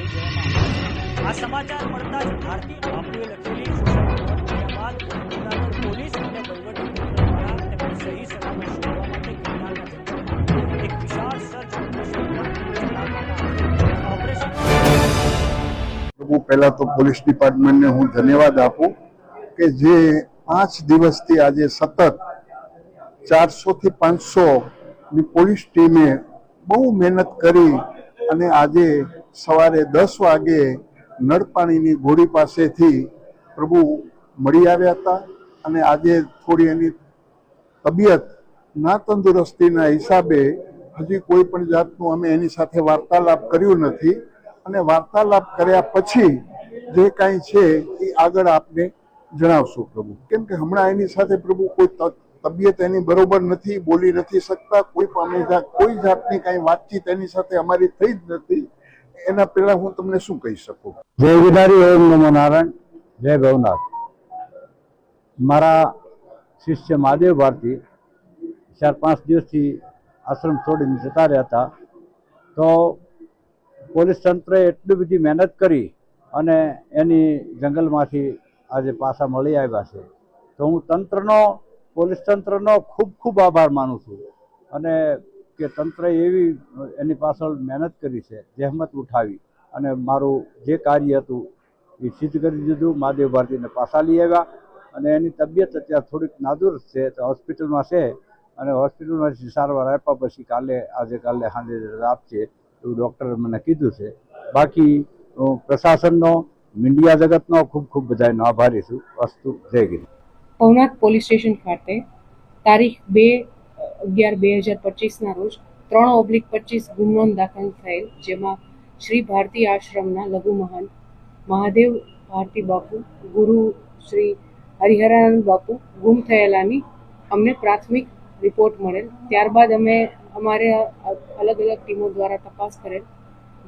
આ સમાચાર મળતા જ ભારતીય બાપુએ લખેલી બાદ જુનાગઢ પોલીસ અને વહીવટી દ્વારા તેમને સહી સલામત શોધવા માટે ગિરનારના એક વિશાળ સર્ચ ઓપરેશન પહેલા તો પોલીસ ડિપાર્ટમેન્ટને હું ધન્યવાદ આપું કે જે પાંચ દિવસથી આજે સતત ચારસોથી પાંચસોની પોલીસ ટીમે બહુ મહેનત કરી અને આજે સવારે દસ વાગે નળપાણીની ઘોડી પાસેથી પ્રભુ મળી આવ્યા હતા અને આજે થોડી એની તબિયત ના તંદુરસ્તીના હિસાબે હજી કોઈ પણ જાતનું અમે એની સાથે વાર્તાલાપ કર્યું નથી અને વાર્તાલાપ કર્યા પછી જે કાંઈ છે એ આગળ આપને જણાવશું પ્રભુ. કેમ કે હમણાં એની સાથે પ્રભુ કોઈ તબિયત એની બરોબર નથી, બોલી નથી શકતા, કોઈ પણ કોઈ જાતની કાંઈ વાતચીત એની સાથે અમારી થઈ જ નથી. એના પહેલા હું તમને શું કહી શકું જય વિદારી ઓમ નમો નારાયણ, જય ભવનાથ. મારા શિષ્ય મહાદેવ ભારતી ચાર પાંચ દિવસથી આશ્રમ છોડીને જતા રહ્યા હતા. તો પોલીસ તંત્રએ એટલી બધી મહેનત કરી અને એની જંગલમાંથી આજે પાછા મળી આવ્યા છે. તો હું તંત્રનો, પોલીસ તંત્રનો ખૂબ ખૂબ આભાર માનું છું. અને કે તંત્ર એવી, એની પાછળ મહેનત કરી છે, જહેમત ઉઠાવી અને મારું જે કાર્ય હતું એ સિદ્ધ કરી દીધું. મહાદેવ ભારતીને પાછા લઈ આવ્યા અને એની તબિયત અત્યારે થોડીક નાદુર છે, તો હોસ્પિટલમાં છે અને હોસ્પિટલમાંથી સારવાર આપ્યા પછી કાલે, આજે કાલે સાંજે આપશે એવું ડૉક્ટરે મને કીધું છે. બાકી હું પ્રશાસનનો, મીડિયા જગતનો ખૂબ ખૂબ બધાનો આભારી છું. વસ્તુ જય ગીરી. ભવનાથ પોલીસ સ્ટેશન ખાતે તારીખ બે અગિયાર બે હજાર પચીસના રોજ ત્રણ ઓબ્લિક પચીસ ગુનો દાખલ થયેલ, જેમાં શ્રી ભારતી આશ્રમના લઘુ મહાન મહાદેવ ભારતી બાપુ, ગુરુ શ્રી હરિહરાનંદ બાપુ ગુમ થયેલાની અમને પ્રાથમિક રિપોર્ટ મળેલ. ત્યારબાદ અમે અમારે અલગ અલગ ટીમો દ્વારા તપાસ કરેલ,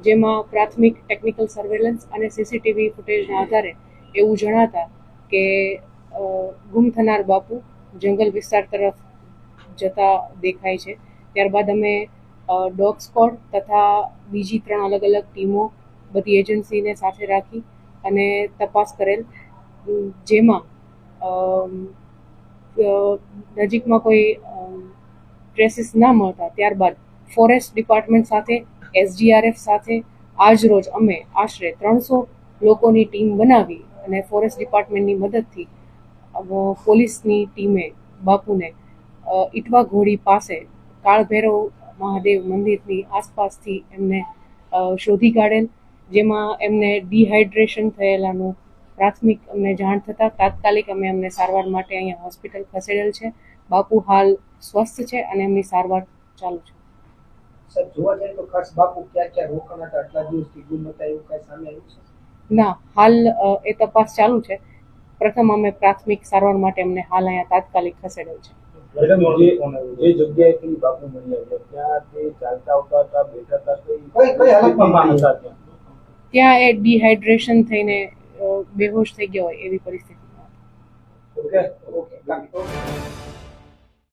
જેમાં પ્રાથમિક ટેકનિકલ સર્વેલન્સ અને સીસીટીવી ફૂટેજના આધારે એવું જણાતા કે ગુમ થનાર બાપુ જંગલ વિસ્તાર તરફ જતા દેખાય છે. ત્યારબાદ અમે ડોગ સ્કોડ તથા બીજી ત્રણ અલગ અલગ ટીમો બધી એજન્સીને સાથે રાખી અને તપાસ કરેલ જેમાં નજીકમાં કોઈ ટ્રેસીસ ના મળતા. ત્યારબાદ ફોરેસ્ટ ડિપાર્ટમેન્ટ સાથે, એસડીઆરએફ સાથે આજ રોજ અમે આશરે ત્રણસો લોકોની ટીમ બનાવી અને ફોરેસ્ટ ડિપાર્ટમેન્ટની મદદથી પોલીસની ટીમે બાપુને ઇટવા ઘોડી પાસે કાળભૈરવ મહાદેવ મંદિરની આસપાસથી એમને શોધી કાઢેલ જેમાં એમને ડિહાઇડ્રેશન થયેલાનું પ્રાથમિક અમને જાણ થતાં તાત્કાલિક અમે એમને સારવાર માટે અહીંયા હોસ્પિટલ ખસેડેલ છે. બાપુ હાલ સ્વસ્થ છે અને એમની સારવાર ચાલુ છે. સર જોવા જઈએ તો ખાસ બાપુ ક્યાં ક્યાં રોકાણા હતા? આટલા દિવસથી ગુમ હતા એવું કઈ સામે આવ્યું છે? ના હાલ એ તપાસ ચાલુ છે. પ્રથમ અમે પ્રાથમિક સારવાર માટે અમને હાલ અહીંયા તાત્કાલિક ખસેડેલ છે. જે જે જગ્યાએથી બાપુ મળી આવ્યા ત્યાં તે ચાલતા આવતા હતા બેઠા હતા કઈ કઈ- હાલતમાં હતા ત્યાં? ત્યાં એ ડિહાઇડ્રેશન થઈને બેહોશ થઈ ગયા હોય એવી પરિસ્થિતિ ઓકે ઓકે